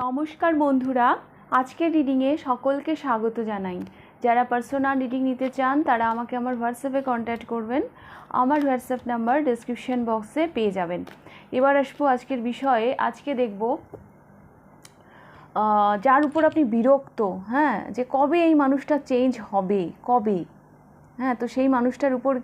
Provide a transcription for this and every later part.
নমস্কার বন্ধুরা, আজকের রিডিংয়ে সকলকে স্বাগত জানাই। যারা পার্সোনাল রিডিং নিতে চান, তারা আমাকে আমার হোয়াটসঅ্যাপে কন্ট্যাক্ট করবেন। আমার হোয়াটসঅ্যাপ নাম্বার ডিসক্রিপশন বক্সে পেয়ে যাবেন। এবার আসব আজকের বিষয়ে। আজকে দেখব যার উপর আপনি বিরক্ত হ্যাঁ যে কবে এই মানুষটা চেঞ্জ হবে, কবে? হ্যাঁ তো সেই মানুষটার উপর,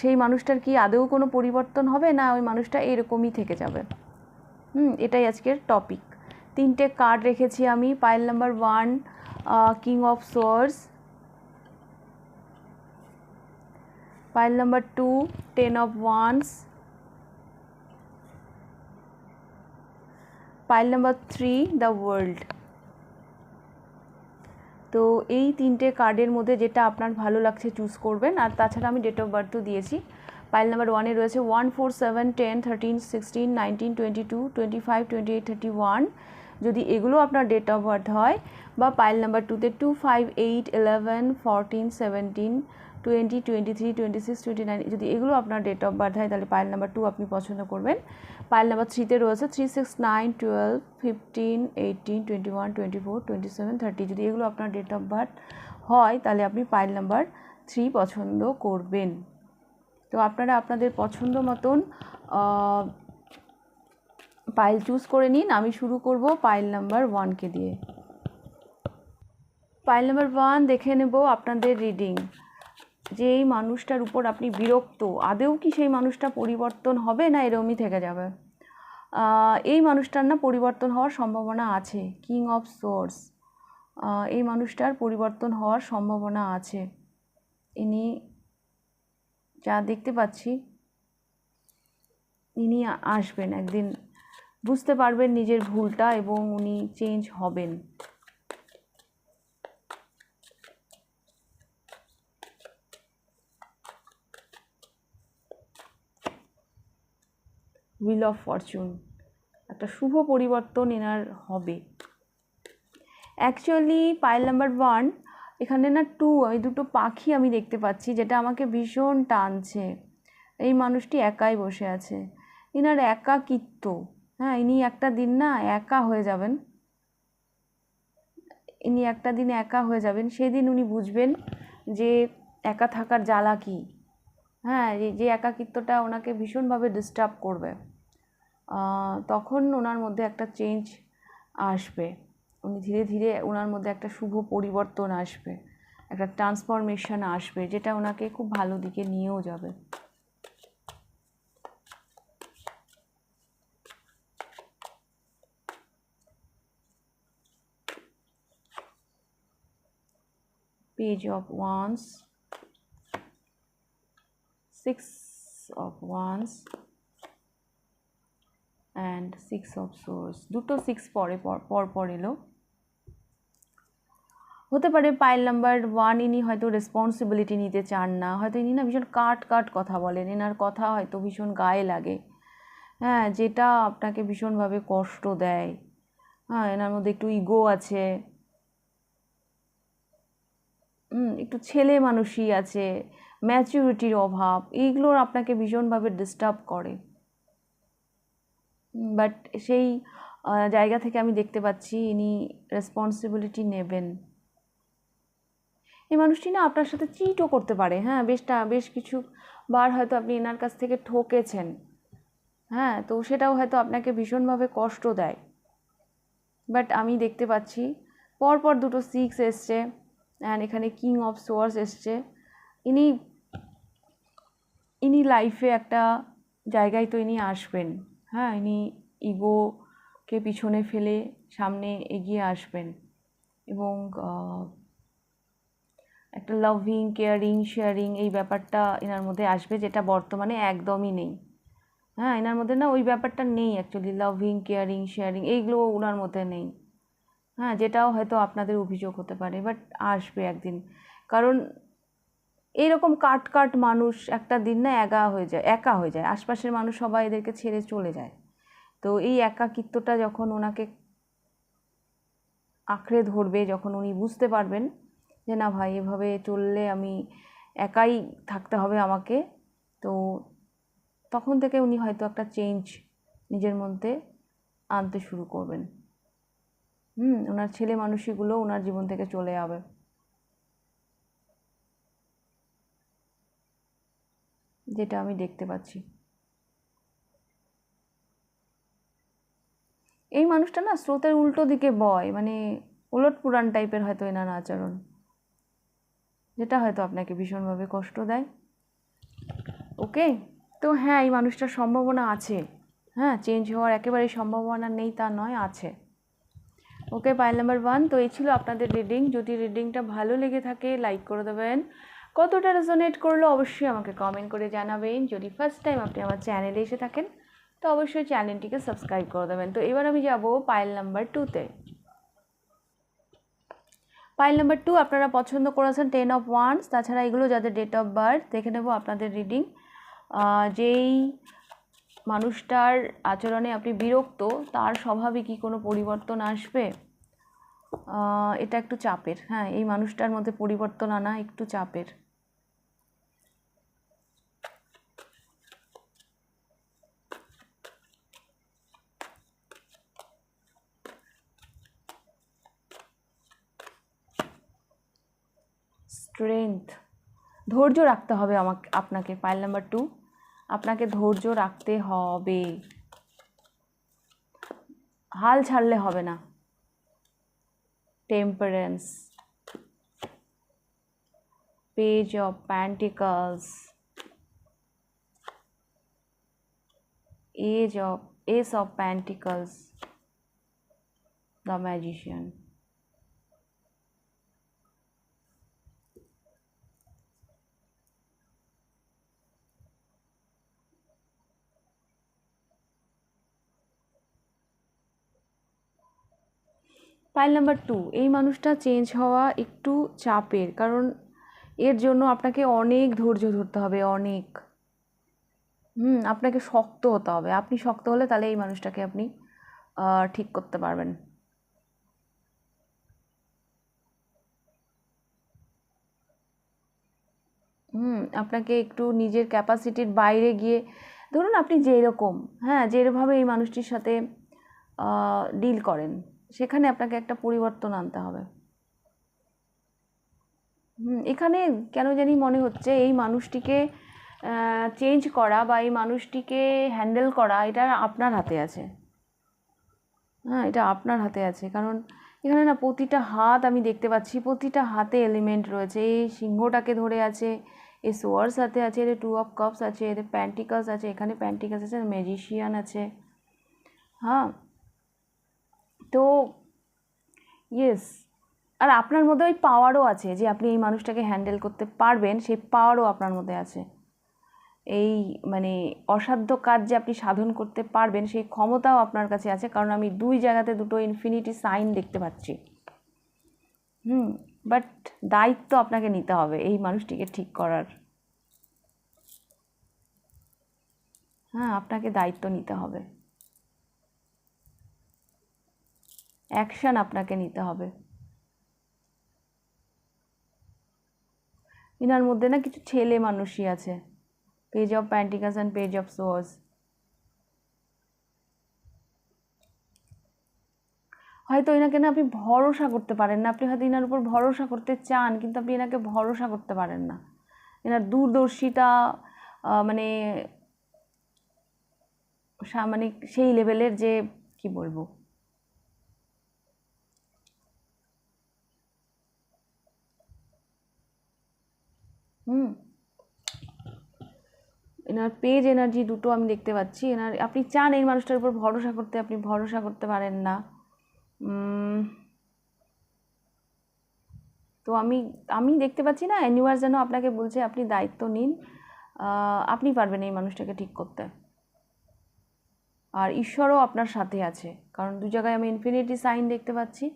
সেই মানুষটার কি আদৌ কোনো পরিবর্তন হবে না ওই মানুষটা এরকমই থেকে যাবে? হুম, এটাই আজকের টপিক তিনটে কার্ড রেখেছি আমি pile number one king of swords pile number two ten of wands pile number three the world তো এই তিনটে কার্ডের মধ্যে যেটা আপনার ভালো লাগছে চুজ করবেন, আর তাছাড়া আমি ডেট অফ বার্থও দিয়েছি। পাইল নাম্বার ওয়ানে রয়েছে one four seven ten thirteen sixteen nineteen twenty two twenty five twenty eight thirty one যদি এগুলো আপনার ডেট অফ বার্থ হয় বা পাইল নাম্বার টুতে two five eight eleven fourteen seventeen twenty twenty three twenty six twenty nine যদি এগুলো আপনার date of birth হয়, তাহলে পাইল নাম্বার টু আপনি পছন্দ করবেন। পাইল নাম্বার থ্রিতে রয়েছে three six nine twelve fifteen eighteen twenty one twenty four twenty seven thirty যদি এগুলো আপনার ডেট অফ বার্থ হয়, তাহলে আপনি পাইল নাম্বার থ্রি পছন্দ করবেন। তো আপনারা আপনাদের পছন্দ মতন পাইল চুজ করে নিন, আমি শুরু করব পাইল নাম্বার ওয়ানকে দিয়ে। পাইল নাম্বার ওয়ান দেখে নেব আপনাদের রিডিং যে এই মানুষটার উপর আপনি বিরক্ত আদেও কি সেই মানুষটা পরিবর্তন হবে না এরমই থেকে যাবে? এই মানুষটার না পরিবর্তন হওয়ার সম্ভাবনা আছে কিং অফ সোর্স এই মানুষটার পরিবর্তন হওয়ার সম্ভাবনা আছে। ইনি যা দেখতে পাচ্ছি, ইনি আসবেন একদিন বুঝতে পারবেন নিজের ভুলটা এবং উনি চেঞ্জ হবেন। হুইল অফ ফরচুন একটা শুভ পরিবর্তন এনার হবে। অ্যাকচুয়ালি পাইল নাম্বার ওয়ান এখানে না টু আমি দুটো পাখি আমি দেখতে পাচ্ছি, যেটা আমাকে ভীষণ টানছে। এই মানুষটি একাই বসে আছে। এনার একাকিত্ব। হ্যাঁ ইনি একটা দিন না একা হয়ে যাবেন। ইনি একটা দিন একা হয়ে যাবেন। সেদিন উনি বুঝবেন যে একা থাকার জ্বালা কী। হ্যাঁ যে একাকিত্বটা ওনাকে ভীষণভাবে ডিস্টার্ব করবে। তখন ওনার মধ্যে একটা চেঞ্জ আসবে। উনি ধীরে ধীরে ওনার মধ্যে একটা শুভ পরিবর্তন আসবে। একটা ট্রান্সফরমেশন আসবে, যেটা ওনাকে খুব ভালো দিকে নিয়েও যাবে। Page of wands. Six of wands. And six of swords. দুটো সিক্স পরে, পর- পর এলো। হতে পারে পাইল নাম্বার ওয়ান ইনি হয়তো রেসপন্সিবিলিটি নিতে চান না। হয়তো ইনি না ভীষণ কাট কাট কথা বলেন। এনার কথা হয়তো ভীষণ গায়ে লাগে। হ্যাঁ যেটা আপনাকে ভীষণভাবে কষ্ট দেয়। হ্যাঁ এনার মধ্যে একটু ইগো আছে। একটু ছেলে মানুষই আছে ম্যাচুরিটির অভাব, এইগুলোর আপনাকে ভীষণভাবে ডিস্টার্ব করে। বাট সেই জায়গা থেকে আমি দেখতে পাচ্ছি ইনি রেসপন্সিবিলিটি নেবেন। এই মানুষটি না আপনার সাথে চিটও করতে পারে হ্যাঁ বেশটা বেশ কিছু বার হয়তো আপনি এনার কাছ থেকে ঠকেছেন হ্যাঁ তো সেটাও হয়তো আপনাকে ভীষণভাবে কষ্ট দেয়। বাট আমি দেখতে পাচ্ছি পরপর দুটো সিক্স এসছে। অ্যান্ড এখানে কিং অফ সোয়ার্স এসছে। ইনি ইনি লাইফে একটা জায়গায় তো ইনি আসবেন। হ্যাঁ ইনি ইগোকে পিছনে ফেলে সামনে এগিয়ে আসবেন। এবং একটা লাভিং কেয়ারিং শেয়ারিং এই ব্যাপারটা এনার মধ্যে আসবে, যেটা বর্তমানে একদমই নেই। হ্যাঁ এনার মধ্যে না ওই ব্যাপারটা নেই অ্যাকচুয়ালি লাভিং কেয়ারিং শেয়ারিং এইগুলো ওনার মধ্যে নেই। হ্যাঁ যেটাও হয়তো আপনাদের অভিযোগ হতে পারে বাট আসবে একদিন। কারণ এইরকম কাট কাট মানুষ একটা দিন না একা হয়ে যায়, একা হয়ে যায়। আশপাশের মানুষ সবাই এদেরকে ছেড়ে চলে যায়। তো এই একাকিত্বটা যখন ওনাকে আঁকড়ে ধরবে, যখন উনি বুঝতে পারবেন যে, না ভাই, এভাবে চললে আমি একাই থাকতে হবে আমাকে, তো তখন থেকে উনি হয়তো একটা চেঞ্জ নিজের মধ্যে আনতে শুরু করবেন। হুম, ওনার ছেলে মানুষগুলো ওনার জীবন থেকে চলে যাবে। যেটা আমি দেখতে পাচ্ছি। এই মানুষটা না স্রোতের উল্টো দিকে বয় মানে ওলট পুরাণ টাইপের হয়তো এনার আচরণ। যেটা হয়তো আপনাকে ভীষণভাবে কষ্ট দেয়। ওকে? তো হ্যাঁ এই মানুষটার সম্ভাবনা আছে। হ্যাঁ চেঞ্জ হওয়ার একেবারেই সম্ভাবনা নেই, তা নয়, আছে। ওকে পাইল নাম্বার ওয়ান তো এই ছিল আপনাদের রিডিং যদি রিডিংটা ভালো লেগে থাকে লাইক করে দেবেন। কতটা রেজোনেট করল অবশ্যই আমাকে কমেন্ট করে জানাবেন। যদি ফার্স্ট টাইম আপনি আমার চ্যানেলে এসে থাকেন, তো অবশ্যই চ্যানেলটিকে সাবস্ক্রাইব করে দেবেন। তো এবার আমি যাব পাইল নাম্বার টুতে পাইল নাম্বার টু আপনারা পছন্দ করেছেন টেন অফ ওয়ান্স তাছাড়া এগুলো যাদের ডেট অফ বার্থ দেখে নেব আপনাদের রিডিং যেই মানুষটার আচরণে আপনি বিরক্ত, তার স্বভাবে কি কোনো পরিবর্তন আসবে? এটা একটু চাপের। হ্যাঁ এই মানুষটার মধ্যে পরিবর্তন আনা একটু চাপের। স্ট্রেংথ ধৈর্য রাখতে হবে আমাকে, আপনাকে পাইল নাম্বার টু আপনাকে ধৈর্য রাখতে হবে হাল ছাড়লে হবে না temperance page of pentacles ace of ace of pentacles the magician file number two এই মানুষটা চেঞ্জ হওয়া একটু চাপের, কারণ এর জন্য আপনাকে অনেক ধৈর্য ধরতে হবে, অনেক। হুম, আপনাকে শক্ত হতে হবে। আপনি শক্ত হলে তাহলে এই মানুষটাকে আপনি ঠিক করতে পারবেন। হুম, আপনাকে একটু নিজের ক্যাপাসিটির বাইরে গিয়ে, ধরুন আপনি যেরকম হ্যাঁ যেভাবে এই মানুষটির সাথে ডিল করেন। সেখানে আপনাকে একটা পরিবর্তন আনতে হবে। হুম, এখানে কেন জানি মনে হচ্ছে এই মানুষটিকে চেঞ্জ করা বা এই মানুষটিকে হ্যান্ডেল করা এটা আপনার হাতে আছে। হ্যাঁ এটা আপনার হাতে আছে। কারণ এখানে না প্রতিটা হাত আমি দেখতে পাচ্ছি, প্রতিটা হাতে এলিমেন্ট রয়েছে। এই সিংহটাকে ধরে আছে, এই সোয়ার্স হাতে আছে এর টু অফ কাপস আছে এদের প্যান্টিকাস আছে, এখানে প্যান্টিকাস আছে ম্যাজিশিয়ান আছে। হ্যাঁ তো ইয়েস আর আপনার মধ্যে ওই পাওয়ারও আছে যে, আপনি এই মানুষটাকে হ্যান্ডেল করতে পারবেন, সেই পাওয়ারও আপনার মধ্যে আছে। এই মানে অসাধ্য কাজ যে আপনি সাধন করতে পারবেন, সেই ক্ষমতাও আপনার কাছে আছে, কারণ আমি দুই জায়গাতে দুটো ইনফিনিটি সাইন দেখতে পাচ্ছি। হুম বাট দায়িত্ব আপনাকে নিতে হবে এই মানুষটিকে ঠিক করার। হ্যাঁ আপনাকে দায়িত্ব নিতে হবে। অ্যাকশান আপনাকে নিতে হবে। ইনার মধ্যে না কিছু ছেলে মানুষই আছে। Page of pentacles and page of swords হয়তো এনাকে না আপনি ভরসা করতে পারেন না। আপনি হয়তো এনার উপর ভরসা করতে চান, কিন্তু আপনি এনাকে ভরসা করতে পারেন না। এনার দূরদর্শিতা মানে মানে সেই লেভেলের যে, কি বলব হুম এনার পেজ এনার্জি দুটো আমি দেখতে পাচ্ছি। এনার, আপনি চান এই মানুষটার উপর ভরসা করতে, আপনি ভরসা করতে পারেন না। তো আমি আমি দেখতে পাচ্ছি না অ্যানিওয়ার যেন আপনাকে বলছে, আপনি দায়িত্ব নিন। আপনি পারবেন এই মানুষটাকে ঠিক করতে। আর ঈশ্বরও আপনার সাথে আছে, কারণ দু জায়গায় আমি ইনফিনিটি সাইন দেখতে পাচ্ছি।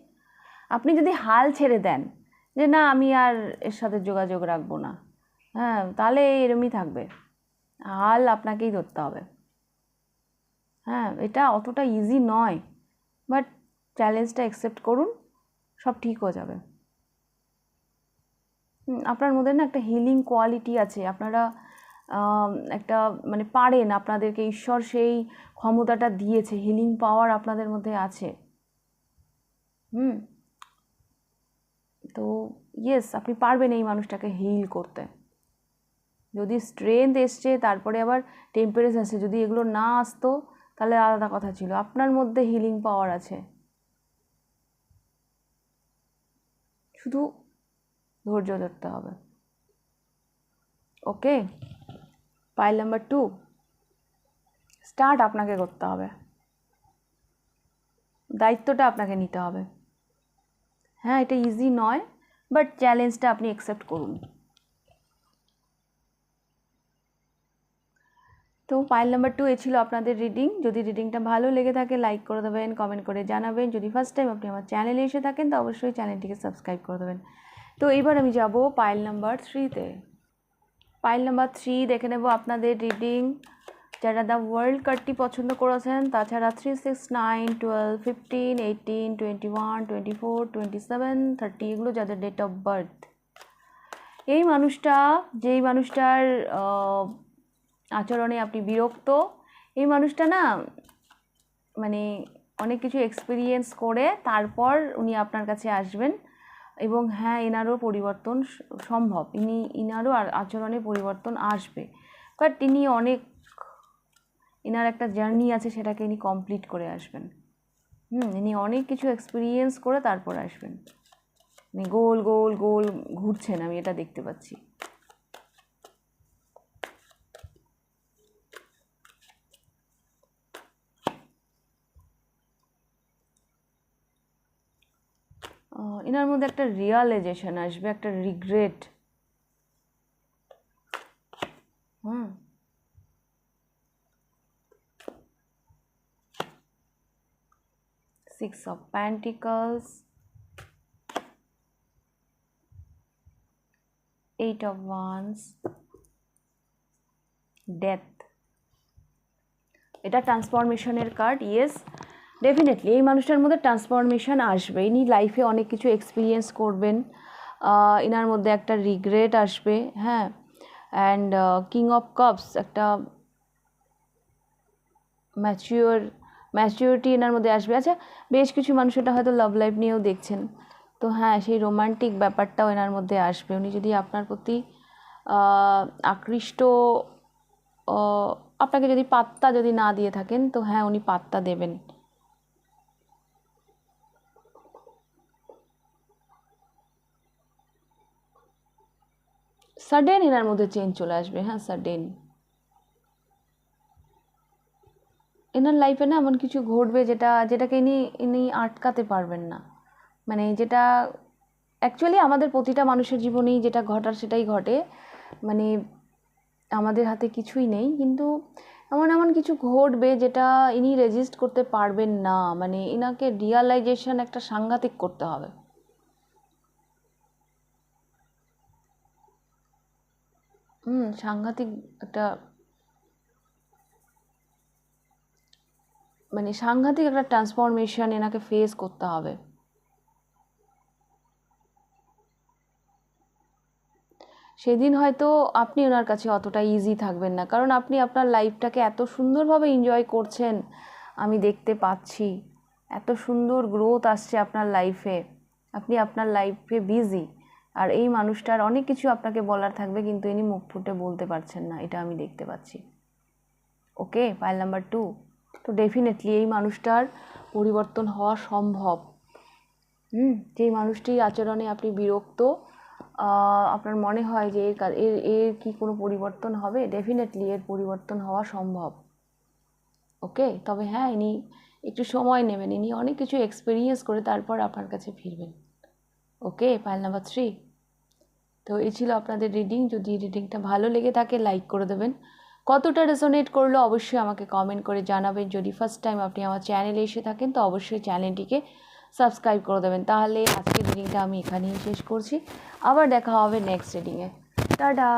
আপনি যদি হাল ছেড়ে দেন, যে না, আমি আর এর সাথে যোগাযোগ রাখব না হ্যাঁ তাহলে এরমই থাকবে। হাল আপনাকেই ধরতে হবে। হ্যাঁ এটা অতটা ইজি নয় বাট চ্যালেঞ্জটা অ্যাকসেপ্ট করুন, সব ঠিক হয়ে যাবে। আপনার মধ্যে না একটা হিলিং কোয়ালিটি আছে। আপনারা একটা মানে পারেন আপনাদেরকে, ঈশ্বর সেই ক্ষমতাটা দিয়েছে হিলিং পাওয়ার আপনাদের মধ্যে আছে। হুম, তো ইয়েস আপনি পারবেন এই মানুষটাকে হিল করতে। যদি স্ট্রেংথ এসছে, তারপরে আবার টেম্পারেচার আসছে, যদি এগুলো না আসতো, তাহলে আলাদা কথা ছিল। আপনার মধ্যে হিলিং পাওয়ার আছে। শুধু ধৈর্য ধরতে হবে। Okay pile number two start আপনাকে করতে হবে। দায়িত্বটা আপনাকে নিতে হবে। হ্যাঁ এটা ইজি নয় বাট চ্যালেঞ্জটা আপনি অ্যাকসেপ্ট করুন। তো পাইল নাম্বার টু এ ছিল আপনাদের রিডিং যদি রিডিংটা ভালো লেগে থাকে লাইক করে দেবেন কমেন্ট করে জানাবেন। যদি ফার্স্ট টাইম আপনি আমার চ্যানেলে এসে থাকেন, তো অবশ্যই চ্যানেলটিকে সাবস্ক্রাইব করে দেবেন। তো এবার আমি যাব পাইল নাম্বার থ্রিতে পাইল নাম্বার থ্রি দেখে নেব আপনাদের রিডিং যারা দ্য ওয়ার্ল্ড কার্ডটি পছন্দ করেছেন, তাছাড়া three six nine twelve fifteen eighteen twenty one twenty four twenty seven thirty এগুলো যাদের ডেট অফ বার্থ এই মানুষটা, যেই মানুষটার আচরণে আপনি বিরক্ত। এই মানুষটা না মানে অনেক কিছু এক্সপিরিয়েন্স করে, তারপর উনি আপনার কাছে আসবেন এবং হ্যাঁ এনারও পরিবর্তন সম্ভব। ইনি, ইনারও আচরণে পরিবর্তন আসবে। বাট তিনি অনেক, এনার একটা জার্নি আছে, সেটাকে ইনি কমপ্লিট করে আসবেন। হুম, ইনি অনেক কিছু এক্সপিরিয়েন্স করে তারপর আসবেন। মানে গোল গোল গোল ঘুরছেন, আমি এটা দেখতে পাচ্ছি। এনার মধ্যে একটা রিয়ালাইজেশন আসবে, একটা regret hmm. Six of pentacles eight of wands death এটা ট্রান্সফরমেশনের কার্ড ইয়েস ডেফিনেটলি এই মানুষটার মধ্যে ট্রান্সফরমেশন আসবে। ইনি লাইফে অনেক কিছু এক্সপিরিয়েন্স করবেন। এনার মধ্যে একটা রিগ্রেট আসবে হ্যাঁ? অ্যান্ড কিং অফ কাপস একটা ম্যাচিওর ম্যাচিওরিটি এনার মধ্যে আসবে। আচ্ছা বেশ কিছু মানুষ এটা হয়তো লাভ লাইফ নিয়েও দেখছেন। তো হ্যাঁ সেই রোমান্টিক ব্যাপারটাও এনার মধ্যে আসবে। উনি যদি আপনার প্রতি আকৃষ্ট আপনাকে যদি পাত্তা যদি না দিয়ে থাকেন, তো হ্যাঁ উনি পাত্তা দেবেন। সাডেন এনার মধ্যে চেঞ্জ চলে আসবে হ্যাঁ সাডেন এনার লাইফে না এমন কিছু ঘটবে যেটা, যেটাকে ইনি ইনি আটকাতে পারবেন না। মানে যেটা অ্যাকচুয়ালি আমাদের প্রতিটা মানুষের জীবনেই যেটা ঘটার সেটাই ঘটে। মানে আমাদের হাতে কিছুই নেই, কিন্তু এমন এমন কিছু ঘটবে যেটা ইনি রেজিস্ট করতে পারবেন না। মানে ইনাকে রিয়ালাইজেশন একটা সাংঘাতিক করতে হবে। হুম, সাংঘাতিক একটা মানে সাংঘাতিক একটা ট্রান্সফরমেশন এনাকে ফেস করতে হবে। সেদিন হয়তো আপনি ওনার কাছে অতটা ইজি থাকবেন না, কারণ আপনি আপনার লাইফটাকে এত সুন্দরভাবে এনজয় করছেন, আমি দেখতে পাচ্ছি। এত সুন্দর গ্রোথ আসছে আপনার লাইফে আপনি আপনার লাইফে বিজি আর এই মানুষটার অনেক কিছু আপনাকে বলার থাকবে, কিন্তু ইনি মুখ ফুটে বলতে পারছেন না, এটা আমি দেখতে পাচ্ছি। ওকে পাইল নাম্বার টু তো ডেফিনেটলি এই মানুষটার পরিবর্তন হওয়া সম্ভব। হুম, যেই মানুষটির আচরণে আপনি বিরক্ত আপনার মনে হয় যে এর এর এর কি কোনো পরিবর্তন হবে? ডেফিনেটলি এর পরিবর্তন হওয়া সম্ভব। ওকে, তবে হ্যাঁ ইনি একটু সময় নেবেন। ইনি অনেক কিছু এক্সপিরিয়েন্স করে তারপর আপনার কাছে ফিরবেন। ওকে পাইল নাম্বার থ্রি তো এই ছিল আপনাদের রিডিং যদি রিডিংটা ভালো লেগে থাকে লাইক করে দেবেন। কতটা রেজোনেট করল অবশ্যই আমাকে কমেন্ট করে জানাবেন। যদি ফার্স্ট টাইম আপনি আমার চ্যানেলে এসে থাকেন, তো অবশ্যই চ্যানেলটিকে সাবস্ক্রাইব করে দেবেন। তাহলে আজকের রিডিংটা আমি এখানেই শেষ করছি। আবার দেখা হবে নেক্সট রিডিংয়ে টাটা!